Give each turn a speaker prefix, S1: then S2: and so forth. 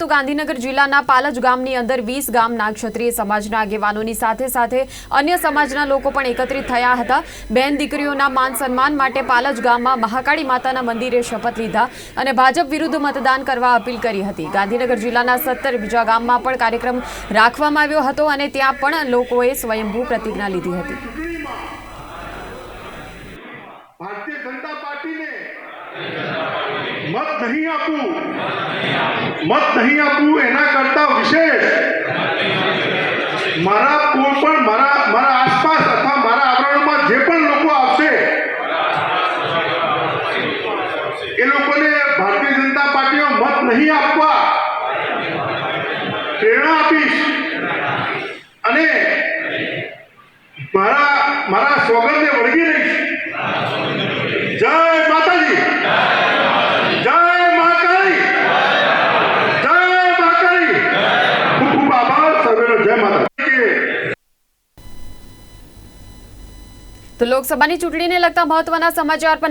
S1: તો ગાંધીનગર જિલ્લાના પાલજ ગામની અંદર વીસ ગામના ક્ષત્રિય સમાજના આગેવાનોની સાથે સાથે અન્ય સમાજના લોકો પણ એકત્રિત થયા હતા. બેન દીકરીઓના માન સન્માન માટે પાલજ ગામમાં મહાકાળી માતાના મંદિરે શપથ લીધા અને ભાજપ વિરુદ્ધ મતદાન કરવા અપીલ કરી હતી. ગાંધીનગર જિલ્લાના સત્તર બીજા ગામમાં પણ કાર્યક્રમ રાખવામાં આવ્યો હતો અને ત્યાં પણ લોકોએ સ્વયંભૂ પ્રતિજ્ઞા લીધી હતી.
S2: ભારતીય જનતા પાર્ટીને મત નહીં આપવું. મત નહીં આપવું એના કરતા વિશેષ. મારા કોઈ પણ મારા મારા આસપાસ અથવા મારા આવરણમાં જે પણ લોકો આવશે, એ લોકોને ભારતીય જનતા પાર્ટીનો મત નહીં આપવા પ્રેરણા આપીશ. અને મારા મારા સ્વગનને વળગી રહીશ.
S1: તો લોકસભાની ચૂંટણીને લગતા મહત્વના સમાચાર પર